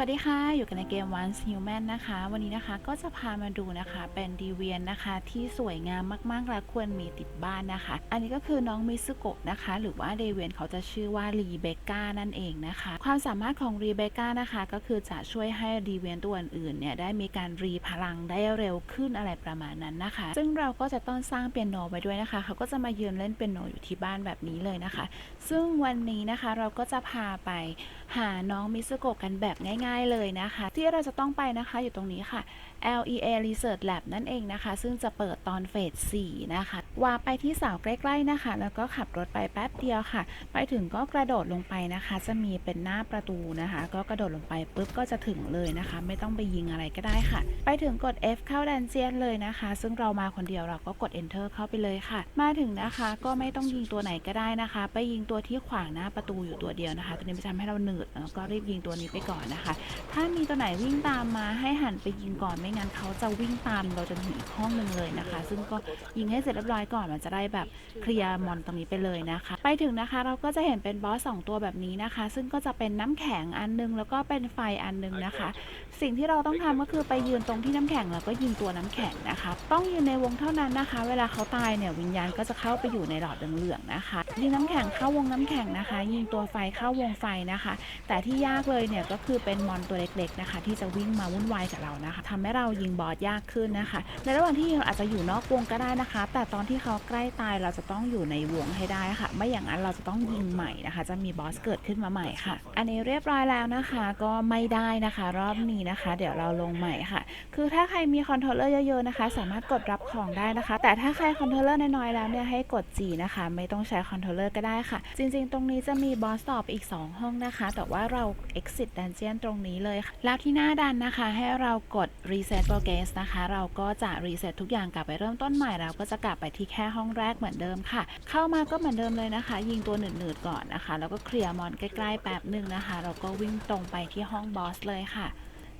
สวัสดีค่ะ อยู่กันในเกม Once Human นะคะ วันนี้นะคะก็จะพามาดูนะคะเป็นดีเวียนนะคะ ที่สวยงามมากๆ และควรมีติดบ้านนะคะ อันนี้ก็คือน้องมิซุโกะนะคะ หรือว่าเดเวียนเขาจะชื่อว่ารีเบคก้านั่นเองนะคะ ความสามารถของรีเบคก้านะคะก็คือจะช่วยให้ดีเวียนตัวอื่นเนี่ยได้มีการรีพลังได้เร็วขึ้นอะไรประมาณนั้นนะคะ ซึ่งเราก็จะต้องสร้างเปียโนไว้ด้วยนะคะ เขาก็จะมายืนเล่นเปียโนอยู่ที่บ้านแบบนี้เลยนะคะ ซึ่งวันนี้นะคะเราก็จะพาไปหาน้องมิซุโกะกันแบบง่ายๆเลยนะคะ ที่เราจะต้องไปนะคะอยู่ตรงนี้ค่ะ LEA Research Lab นั่นเองนะคะ ซึ่งจะเปิดตอนเฟส 4 นะคะว่าไปที่เสาใกล้ ๆนะคะ แล้วก็ขับรถไปแป๊บเดียวค่ะ ไปถึงก็กระโดดลงไปนะคะ จะมีเป็นหน้าประตูนะคะ ก็กระโดดลงไปปุ๊บก็จะถึงเลยนะคะ ไม่ต้องไปยิงอะไรก็ได้ค่ะ ไปถึงกด F เข้าดันเจียนเลยนะคะ ซึ่งเรามาคนเดียวเราก็กด Enter เข้าไปเลยค่ะ มาถึงนะคะก็ไม่ต้องยิงตัวไหนก็ได้นะคะ ไปยิงตัวที่ขวางหน้าประตูอยู่ตัวเดียวนะคะ ตัวนี้จะทำให้เราเหนืดแล้วก็รีบยิงตัวนี้ไปก่อนนะคะถ้ามีตัวไหนวิ่งตามมาให้หันไปยิงก่อนไม่งั้นเขาจะวิ่งตามเราจนถึงอีกห้องหนึ่งเลยนะคะ ซึ่งก็ยิงให้เสร็จเรียบร้อยก่อนมันจะได้แบบเคลียร์มอนตรงนี้ไปเลยนะคะ ไปถึงนะคะเราก็จะเห็นเป็นบอสสองตัวแบบนี้นะคะ ซึ่งก็จะเป็นน้ำแข็งอันนึงแล้วก็เป็นไฟอันนึงนะคะ สิ่งที่เราต้องทำก็คือไปยืนตรงที่น้ำแข็งแล้วก็ยิงตัวน้ำแข็งนะคะ ต้องยืนในวงเท่านั้นนะคะ เวลาเขาตายเนี่ยวิญญาณก็จะเข้าไปอยู่ในหลอดเหลืองๆนะคะ ยิงน้ำแข็งเข้าวงน้ำแข็งนะคะ ยิงตัวไฟเข้าวงไฟนะคะ แต่ที่ยากเลยเนี่ยก็คือเป็นมอนตัวเล็กๆนะคะ ที่จะวิ่งมาวุ่นวายกับเรานะคะทำให้เรายิงบอสยากขึ้นนะคะ ในระหว่างที่ยิงเราอาจจะอยู่นอกวงก็ได้นะคะ แต่ตอนที่เขาใกล้ตายเราจะต้องอยู่ในวงให้ได้ค่ะ ไม่อย่างนั้นเราจะต้องยิงใหม่นะคะ จะมีบอสเกิดขึ้นมาใหม่ค่ะ อันนี้เรียบร้อยแล้วนะคะ ก็ไม่ได้นะคะ รอบนี้นะคะ เดี๋ยวเราลงใหม่ค่ะ คือถ้าใครมีคอนโทรลเลอร์เยอะๆนะคะ สามารถกดรับของได้นะคะ แต่ถ้าใครคอนโทรลเลอร์น้อยๆแล้วเนี่ยให้กด G นะคะ ไม่ต้องใช้คอนโทรลเลอร์ก็ได้ค่ะ จริงๆ ตรงนี้จะมีบอสต่อไปอีก 2 ห้องนะคะ แต่ว่าเรา exit dungeon ตรงนี้เลยค่ะ แล้วที่หน้าดันนะคะ ให้เรากด reset progress นะคะ เราก็จะ reset ทุกอย่างกลับไปเริ่มต้นใหม่ เราก็จะกลับไปที่แค่ห้องแรกเหมือนเดิมค่ะ เข้ามาก็เหมือนเดิมเลยนะคะ ยิงตัวหนืดๆก่อนนะคะ แล้วก็เคลียร์มอนใกล้ๆแป๊บหนึ่งนะคะ เราก็วิ่งตรงไปที่ห้องบอสเลยค่ะ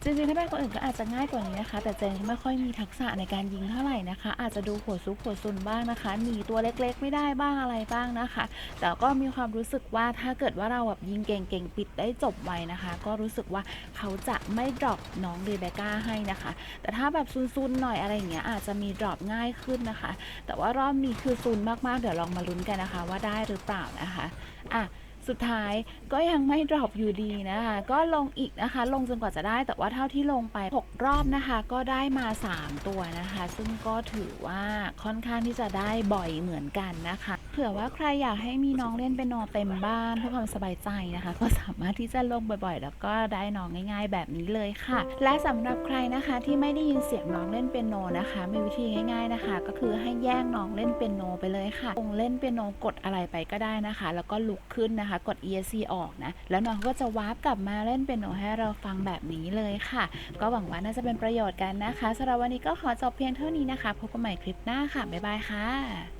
จริงๆถ้าเป็นคนอื่นก็อาจจะง่ายกว่านี้นะคะ แต่เจนไม่ค่อยมีทักษะในการยิงเท่าไหร่นะคะ อาจจะดูหัวซุกหัวซุนบ้างนะคะหนีตัวเล็กๆ ไม่ได้บ้างอะไรบ้างนะคะ แต่ก็มีความรู้สึกว่าถ้าเกิดว่าเราแบบยิงเก่งๆปิดได้จบไวนะคะ ก็รู้สึกว่าเขาจะไม่ดรอปน้องเรเบก้าให้นะคะ แต่ถ้าแบบซุนๆหน่อยอะไรอย่างเงี้ยอาจจะมีดรอปง่ายขึ้นนะคะ แต่ว่ารอบนี้คือซุนมากๆเดี๋ยวลองมาลุ้นกันนะคะ ว่าได้หรือเปล่านะคะอะ สุดท้ายก็ยังไม่ดรอปอยู่ดีนะคะก็ลงอีกนะคะ ลงจนกว่าจะได้ แต่ว่าเท่าที่ลงไป 6 รอบนะคะ ก็ได้มา 3 ตัวนะคะ ซึ่งก็ถือว่าค่อนข้างที่จะได้บ่อยเหมือนกันนะคะเผื่อว่าใครอยากให้มีน้องเล่นเป็นโนเต็มบ้านเพื่อความสบายใจนะคะ ก็สามารถที่จะลงบ่อยๆ แล้วก็ได้น้องง่าย ๆ แบบนี้เลยค่ะ และสำหรับใครนะคะที่ไม่ได้ยินเสียงน้องเล่นเป็นโนนะคะ มีวิธีง่าย ๆนะคะ ก็คือให้แย่งน้องเล่นเป็นโนไปเลยค่ะลงเล่นเป็นโนกดอะไรไปก็ได้นะคะ แล้วก็ลุกขึ้นนะคะกด ESC ออกนะ แล้วน้องก็จะวาร์ปกลับมาเล่นเป็นโนให้เราฟังแบบนี้เลยค่ะ ก็หวังว่าน่าจะเป็นประโยชน์กันนะคะสำหรับวันนี้ก็ขอจบเพียงเท่านี้นะคะ พบกันใหม่คลิปหน้าค่ะ บ๊ายบายค่ะ